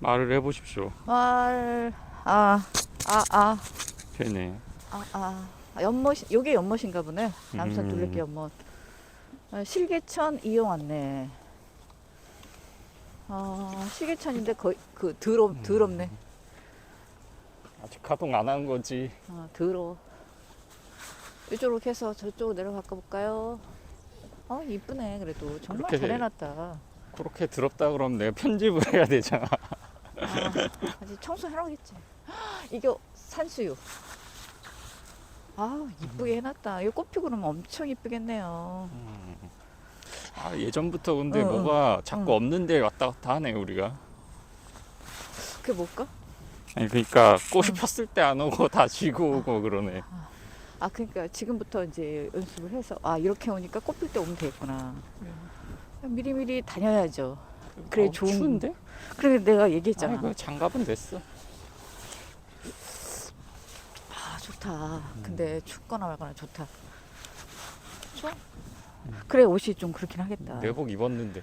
말을 해보십시오. 말, 아, 아, 아, 되네. 아, 아. 아, 연못, 요게 연못인가 보네. 남산 음. 둘레길 연못. 아, 실개천 이용 안내. 아, 실개천인데 거의 그 더럽, 더럽네. 아직 가동 안 한 거지. 아, 더러워. 이쪽으로 해서 저쪽으로 내려가 볼까요? 어, 이쁘네. 그래도 정말 그렇게 잘 해놨다. 그렇게 더럽다 그러면 내가 편집을 해야 되잖아. 아, 아직 청소해놓겠지. 이게 산수유. 아, 이쁘게 해놨다. 이거 꽃 피고 그러면 엄청 이쁘겠네요. 아, 예전부터 근데 응, 뭐가 자꾸 응. 없는 데 왔다 갔다 하네 우리가. 그게 뭘까? 아니 그러니까 꽃이 폈을 때 안 오고 다 지고 오고 그러네. 아, 그러니까 지금부터 이제 연습을 해서 아 이렇게 오니까 꽃필 때 오면 되겠구나. 미리미리 다녀야죠. 그래, 어, 좋은- 추운데? 그래 내가 얘기했잖아. 아이고 장갑은 됐어. 아 좋다. 근데 춥거나 말거나 좋다. 추워? 그래 옷이 좀 그렇긴 하겠다. 내복 입었는데.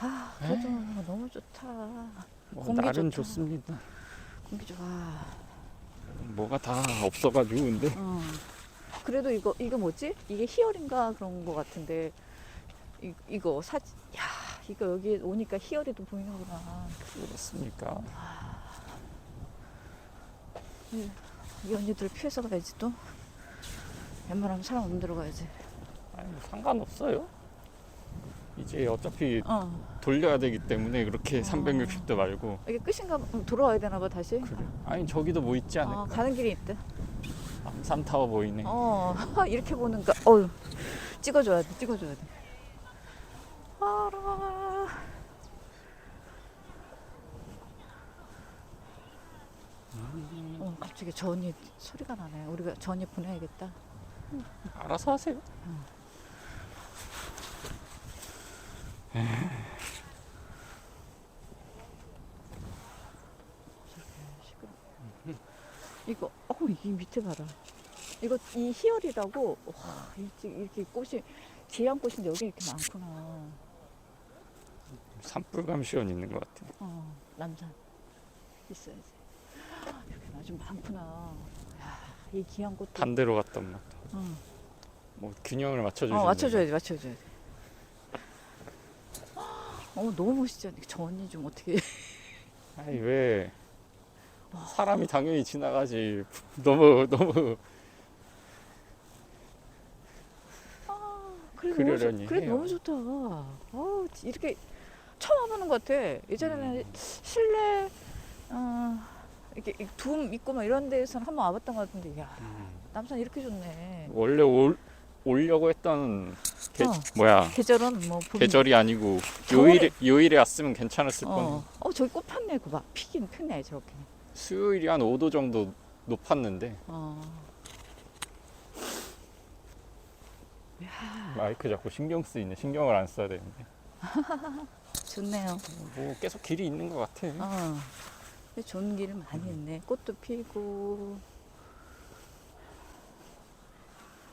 아 그래도 너무 좋다. 뭐 공기 날은 좋다. 좋습니다. 공기 좋아. 뭐가 다 없어가지고 근데 어. 그래도 이거 이거 뭐지? 이게 희열인가 그런 거 같은데 이, 이거 사진 야 이거 여기 오니까 희열이도 보이는구나. 그렇습니까? 이 언니들 피해서 가야지 또. 웬만하면 사람 없는 데로 가야지. 아니 뭐 상관없어요. 이제 어차피 어. 돌려야 되기 때문에 그렇게 어. 360도 말고 이게 끝인가? 봐. 돌아와야 되나 봐 다시. 그래. 아니 저기도 뭐 있지 아, 않을까? 가는 길이 있대. 남산타워 보이네. 어 이렇게 보는가? 어유 찍어줘야 돼. 찍어줘야 돼. 알아. 어 갑자기 저 언니 소리가 나네. 우리가 저 언니 보내야겠다. 알아서 하세요. 이거 어 이 밑에 봐라. 이거 이 희열이라고 와 이렇게, 이렇게 꽃이 지한 꽃인데 여기 이렇게 많구나. 산불감 시원 있는 것 같아. 어 남산 있어야지. 이렇게 아주 많구나. 야, 이 귀한 꽃도. 반대로 갔던 맛. 어, 뭐 균형을 맞춰주시는. 어 맞춰줘야지 맞춰줘야지. 어 너무 멋있지 않니? 저 언니 좀 어떻게 아니 왜 사람이 당연히 지나가지. 너무 너무 그래 그러려니 너무, 좋- 그래 해요. 너무 좋다. 어 이렇게 처음 와보는 것 같아. 예전에는 실내 어, 이렇게 둠 있고 막 이런 데에서는 한번 와봤던 것 같은데 야 음, 남산 이렇게 좋네. 원래 올 오려고 했던 게, 어. 뭐야 계절은 뭐 봄, 계절이 아니고 겨울에- 요일에 요일에 왔으면 괜찮았을 뻔. 어, 어 저기 꽃 폈네 그봐 피긴 폈네 저렇게. 수요일이 한 5도 정도 높았는데 어. 마이크 자꾸 신경 쓰이네. 신경을 안 써야 되는데. 좋네요. 뭐 계속 길이 있는 것 같아. 어. 근데 좋은 길을 많이 했네. 꽃도 피고.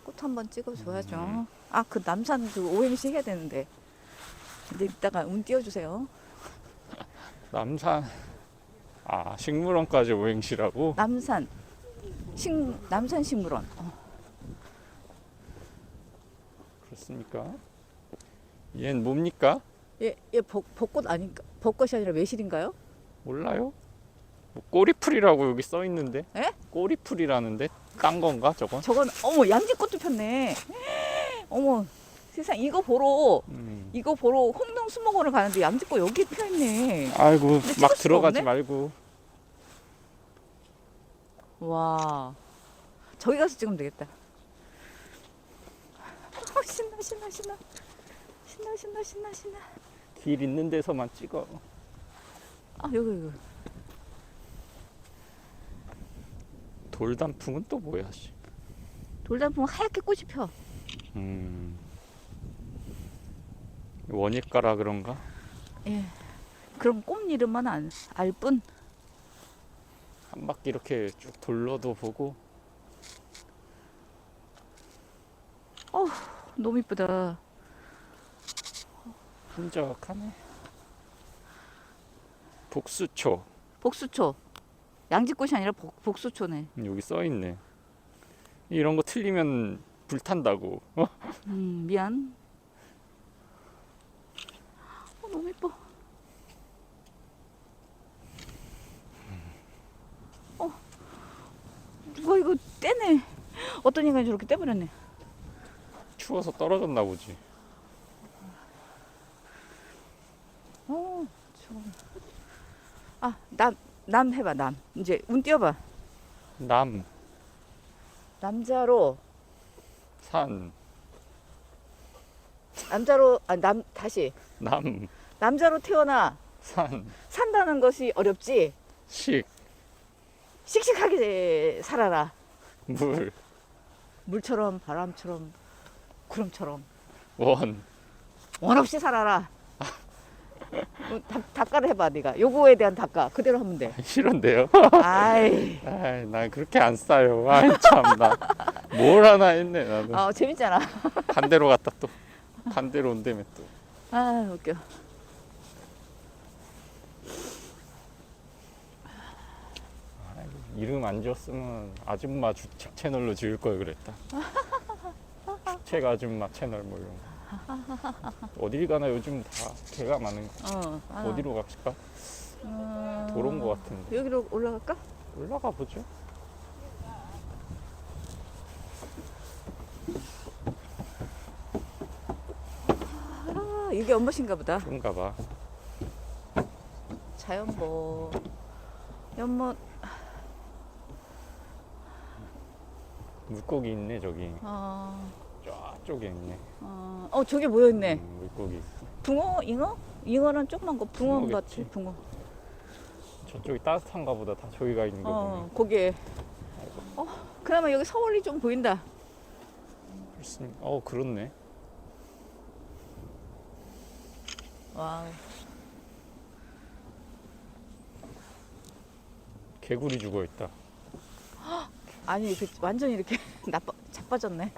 꽃 한번 찍어줘야죠. 음. 아, 그 남산 그 OMC 해야 되는데. 근데 이따가 운 띄워주세요. 남산 아 식물원까지 오행시라고 남산. 식, 남산 식물원. 어. 그렇습니까? 얜 뭡니까? 얘, 얘 벚, 벚꽃 아닌가? 벚꽃이 아니라 매실인가요? 몰라요? 뭐 꼬리풀이라고 여기 써 있는데? 에? 꼬리풀이라는데 딴 건가 저건? 저건, 어머, 양지꽃도 폈네. 어머, 세상, 이거 보러, 음. 이거 보러 홍동 수목원을 가는데 양지꽃 여기 펴 있네. 아이고 근데 찍을 막 수가 들어가지 없네? 말고 와 저기 가서 찍으면 되겠다 어, 신나 신나 신나 신나 신나 신나 신나 길 있는 데서만 찍어. 아 여기 여기 돌단풍은 또 뭐야? 씨. 돌단풍 하얗게 꽃이 펴 음. 원예가라 그런가? 예. 그럼 꽃 이름만 안, 알뿐 한 바퀴 이렇게 쭉 돌러도 보고 너무 이쁘다 분적하네. 복수초 복수초. 양지꽃이 아니라 복, 복수초네. 여기 써 있네. 이런 거 틀리면 불탄다고. 어? 음, 미안. 어, 너무 예뻐. 어, 누가 이거 떼네. 어떤 인간이 저렇게 떼버렸네. 추워서 떨어졌나 보지. 어, 저거. 아, 남, 남 해봐, 남. 이제 운 띄워봐. 남, 남자로, 산, 남자로, 아, 남, 다시. 남, 남자로 태어나 산, 산다는 것이 어렵지. 식, 씩씩하게 살아라. 물, 물처럼, 바람처럼, 구름처럼. 원. 원 없이 살아라. 어, 답, 답가를 해봐, 네가. 요거에 대한 답가. 그대로 하면 돼. 싫은데요? 아이, 아이, 난 그렇게 안 싸요. 아이, 참나. 뭘 하나 했네, 나는. 어, 재밌잖아. 반대로 갔다 또. 반대로 온다며 또. 아, 웃겨. 이름 안 지었으면 아줌마 주책 채널로 지을 걸 그랬다. 주책 아줌마 채널 뭐 이런 거. 어딜 가나 요즘 다 개가 많은 거. 어, 아, 어디로 갑시까? 음, 도로인 거 같은데. 여기로 올라갈까? 올라가 보죠. 아, 이게 엄마신가 보다. 그런가 봐. 자연보. 연못, 물고기 있네 저기. 어, 쫙 쪽에 있네. 어, 어, 저기 모여있네. 음, 물고기. 붕어, 잉어? 잉어는 조그만 거, 붕어 붕어겠지. 같지, 붕어. 저쪽이 따뜻한가 보다. 다 저기가 있는 거 어, 보니. 거기에. 어, 그나마 여기 서울이 좀 보인다. 훨씬. 어 그렇네. 와우. 개구리 죽어 있다. 아니, 그 완전 이렇게 나빠, 자빠졌네.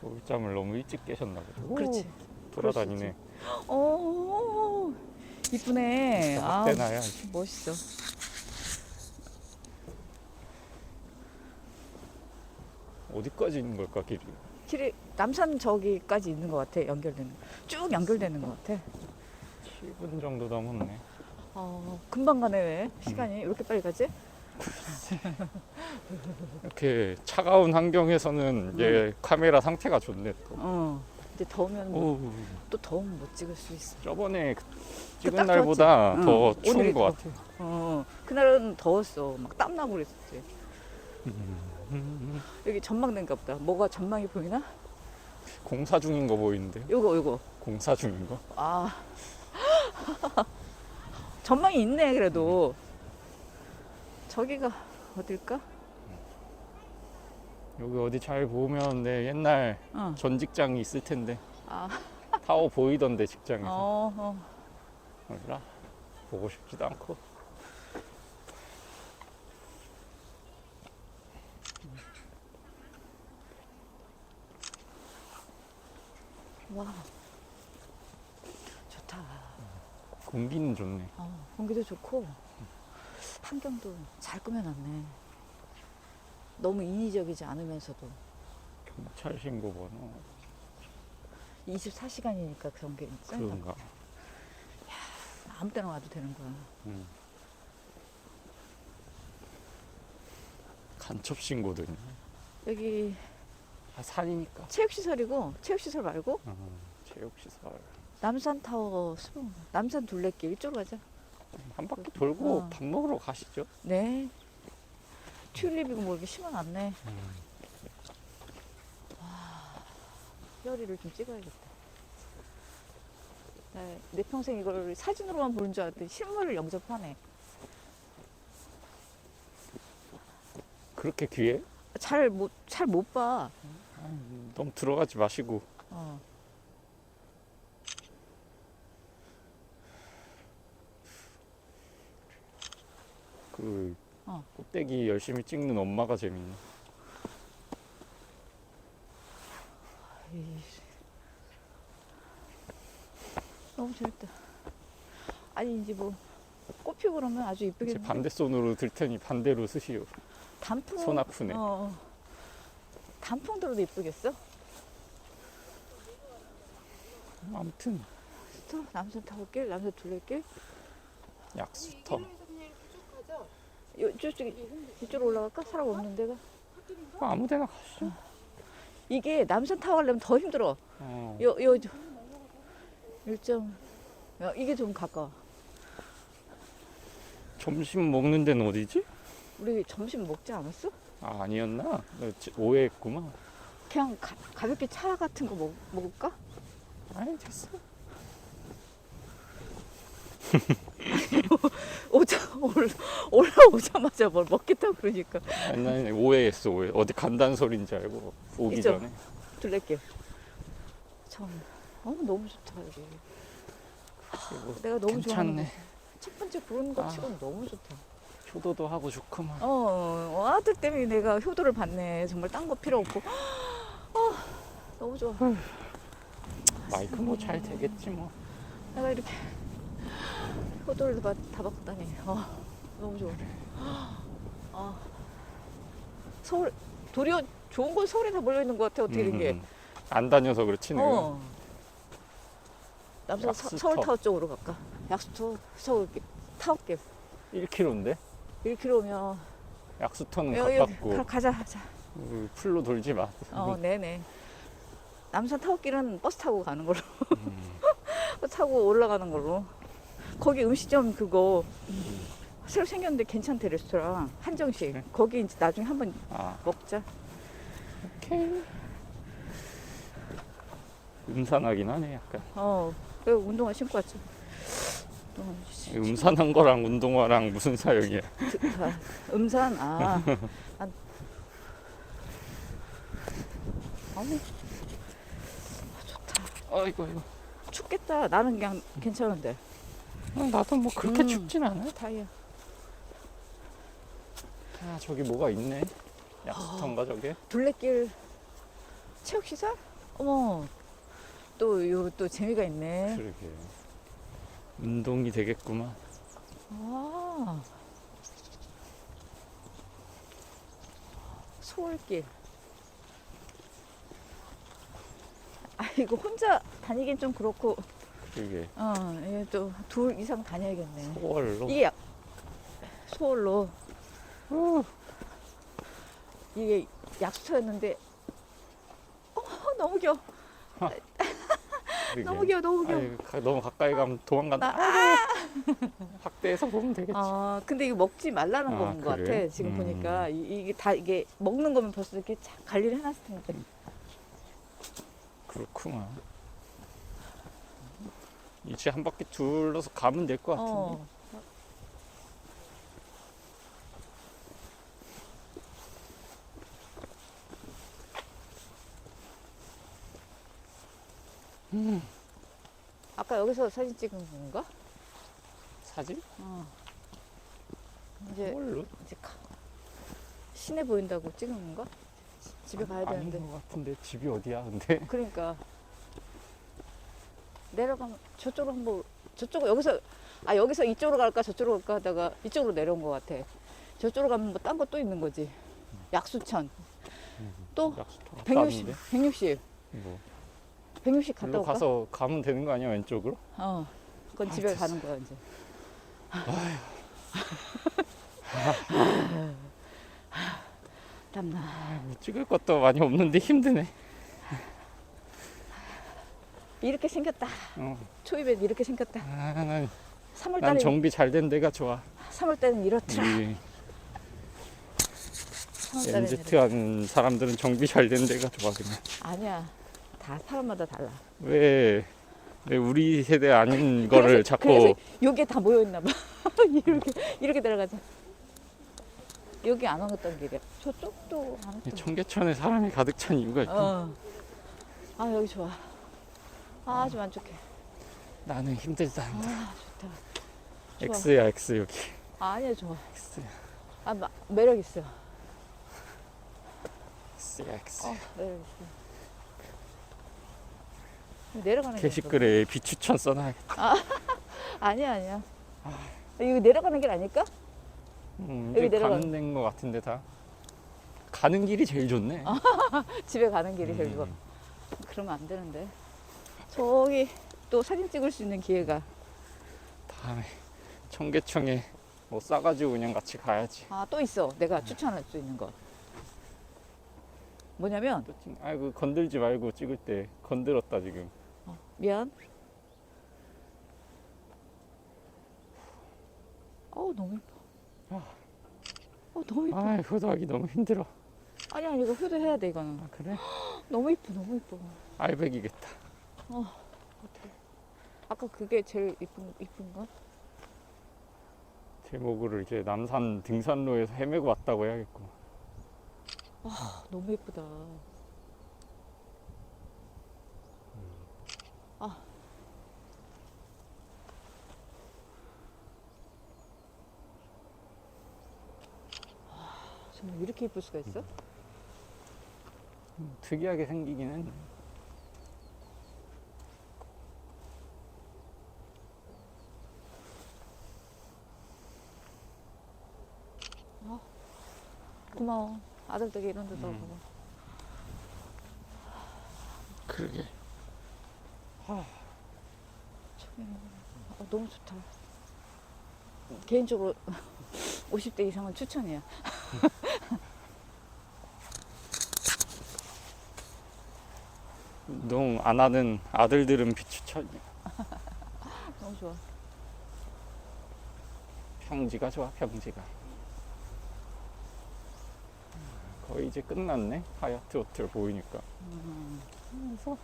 겨울잠을 너무 일찍 깨셨나 보다. 그렇지. 돌아다니네. 오, 이쁘네. 아, 때나야. 멋있어. 어디까지 있는 걸까 길이? 길이 남산 저기까지 있는 것 같아. 연결되는. 쭉 연결되는 것 같아. 7분 정도 넘었네. 어, 금방 가네 왜? 시간이 왜 이렇게 빨리 가지? 이렇게 차가운 환경에서는 이제 카메라 상태가 좋네 또. 어. 이제 더우면 뭐 오, 또 더우면 못 찍을 수 있어. 저번에 그 찍은 딱 날보다 좋았지. 더 응. 추운 오늘이 것 더. 같아. 어. 그날은 더웠어. 막 땀 나고 그랬었지. 여기 전망대인가 보다. 뭐가 전망이 보이나? 공사 중인 거 보이는데? 요거 요거. 공사 중인 거? 아. 전망이 있네 그래도. 저기가 어딜까? 여기 어디 잘 보면 내 옛날 어. 전 직장이 있을 텐데 아. 타워 보이던데 직장에서 어, 어. 몰라 보고 싶지도 않고 와. 좋다. 공기는 좋네 어, 공기도 좋고 환경도 잘 꾸며놨네. 너무 인위적이지 않으면서도 경찰 신고 번호 24시간이니까 그런 게 있잖아. 그런가 아무 때나 와도 되는 거야. 음. 간첩 있네 여기 아, 산이니까 체육시설이고 체육시설 말고 어, 체육시설 남산타워 수봉 남산 둘레길 이쪽으로 가자. 한 바퀴 돌고 어. 밥 먹으러 가시죠 네. 튤립이고 뭐 이렇게 심어놨네. 뼈리를 좀 찍어야겠다. 네, 내 평생 이걸 사진으로만 보는 줄 알았더니 실물을 영접하네. 그렇게 귀해? 잘 못 잘 못 봐. 너무 들어가지 마시고 어. 그 어. 꼭대기 열심히 찍는 엄마가 재밌네. 너무 재밌다. 아니 이제 뭐 꽃 피고 그러면 아주 이쁘게 반대 손으로 들 테니 반대로 쓰시오. 단풍 손 아프네. 어, 어. 단풍 들어도 이쁘겠어? 아무튼 또 남산 타고 길, 남산 둘레길. 약수터. 요 저쪽에 이쪽으로 올라갈까? 사람 없는 데가. 아무데나 가시죠. 이게 남산 타고 가려면 더 힘들어. 어. 요, 요, 저- 일점. 야, 이게 좀 가까워. 점심 먹는 데는 어디지? 우리 점심 먹지 않았어? 아 아니었나? 오해했구만. 그냥 가, 가볍게 차 같은 거 먹, 먹을까? 아이 됐어. 오자, 올, 올라오자마자 뭘 먹겠다 그러니까. 아니, 난 오해했어 오해. 어디 간다는 소린지 알고 오기 있죠? 전에. 둘레길. 처음. 어, 너무 좋다, 여기. 그리고 내가 너무 좋아하는 괜찮네. 거. 첫 번째 부르는 거 아. 치고는 너무 좋다. 효도도 하고 좋구만. 어, 아들 때문에 내가 효도를 받네. 정말 딴 거 필요 없고. 아, 너무 좋아. 마이크 뭐 잘 되겠지 뭐. 내가 이렇게 효도를 다, 다 받다니. 아, 너무 좋아. 아, 서울, 도리어 좋은 건 서울에 다 몰려있는 것 같아. 어떻게 된 게. 음, 안 다녀서 그렇지 내가. 어. 남산 서, 약수터. 서울타워 쪽으로 갈까? 약수터 서울 타워길 1km인데 1km면 약수터는 가깝고 가, 가자 가자. 어, 풀로 돌지 마. 어, 네네. 남산 타워길은 버스 타고 가는 걸로. 음. 타고 올라가는 걸로. 거기 음식점 그거 새로 생겼는데 괜찮대 레스토랑 한정식. 그래? 거기 이제 나중에 한번 아 먹자. 오케이. 음산하긴 하네 약간. 어, 그 운동화 신고 왔죠. 운동화 시- 음산한 거랑 운동화랑 무슨 사역이야? 드- 아, 음산 아. 안- 아니 아이고 이거. 춥겠다. 나는 그냥 괜찮은데. 나도 뭐 그렇게 음. 춥진 않아. 타이어. 아 저기 뭐가 있네. 약수터인가 저게? 둘레길 체육 시설? 어머. 또 요 또 재미가 있네. 그러게. 운동이 되겠구만. 아. 소울길. 아 이거 혼자 다니긴 좀 그렇고 그게 어, 이게 또 둘 이상 다녀야겠네. 소월로. 이게 약- 소울로 후. 이게 약수터였는데 어, 너무 귀여워. 그러게. 너무 귀여워. 너무 귀여워. 아이, 가- 너무 가까이 가면 도망간다. 나- 확대해서 보면 되겠지. 아, 근데 이거 먹지 말라는 아, 거인 것 그래? 같아. 지금 음. 보니까 이, 게다 이게 먹는 거면 벌써 이렇게 자- 관리를 해놨을 텐데. 그렇구만. 이제 한 바퀴 둘러서 가면 될 것 같은데. 어. 음. 아까 여기서 사진 찍은 건가? 사진? 어. 이제 뭘로? 이제 가- 시내 보인다고 찍은 건가? 지- 집에 가야 아닌 되는데. 것 같은데 집이 어디야? 근데 그러니까 내려가면 저쪽으로 한번 저쪽 여기서 아 여기서 이쪽으로 갈까 저쪽으로 갈까 하다가 이쪽으로 내려온 것 같아. 저쪽으로 가면 뭐딴거또 있는 거지. 약수천 또 약수터가 160, 따는데? 160, 뭐 160 갔다 올까? 가서 가면 되는 거 아니야 왼쪽으로? 어, 그건 아, 집에 됐어. 가는 거야 이제. 땀나. 아, 뭐 찍을 것도 많이 없는데 힘드네. 이렇게 생겼다. 어. 초입에 이렇게 생겼다. 아, 난, 3월 난 달에 정비 잘 된 데가 좋아. 3월 달엔 이렇더라. 우리 3월 달엔 이렇 MZ 한 사람들은 정비 잘 된 데가 좋아 그냥. 아니야. 다 사람마다 달라. 왜, 왜 우리 세대 아닌 그래서- 거를 자꾸 그래서 요게 다 모여 있나 봐. 이렇게 이렇게 들어가자. 여기 안 왔던 길이야. 저쪽도 안이 왔던. 청계천에 사람이 가득 찬 이유가 있고 어. 아 여기 좋아. 아, 아주 만족해. 나는 힘들다. 아 좋다. 좋아. X야 X 여기. 아, 아니야 좋아. X. 아 마, 매력 있어. X야 X. 어 매력 있어. 내려가는 길. 게시글에 비추천 써놔야겠다. 아니야 아니야. 이거 내려가는 길 아닐까? 음, 여기 이제 내려가- 가는 데인 것 같은데 다. 가는 길이 제일 좋네. 집에 가는 길이 제일 좋아. 음. 그러면 안 되는데. 저기 또 사진 찍을 수 있는 기회가. 다음에 청계천에 뭐 싸가지고 그냥 같이 가야지. 아 또 있어. 내가 추천할 수 있는 거. 뭐냐면 또 찍- 아이고 건들지 말고 찍을 때 건들었다 지금. 어, 미안. 어우 너무 예뻐. 아. 어 너무 예뻐. 아 효도하기 너무 힘들어. 아니 아니 이거 효도해야 돼 이거는. 아 그래? 너무 예뻐 너무 예뻐. 알백이겠다. 어떡해. 아까 그게 제일 이쁜 이쁜가? 제목으로 이제 남산 등산로에서 헤매고 왔다고 해야겠고. 아 너무 예쁘다. 아. 아, 정말 이렇게 예쁠 수가 있어? 음, 특이하게 생기긴 했네. 고마워. 아들 덕에 이런 데도 음. 하고. 그러게. 참, 어, 너무 좋다. 개인적으로 50대 이상은 추천이야. 운동 안 하는 아들들은 비추천. 너무 좋아. 평지가 좋아 평지가. 거의 이제 끝났네 하얏트 호텔 보이니까. 음. 그래서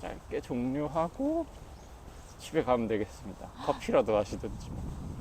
짧게 종료하고 집에 가면 되겠습니다. 커피라도 하시든지 뭐.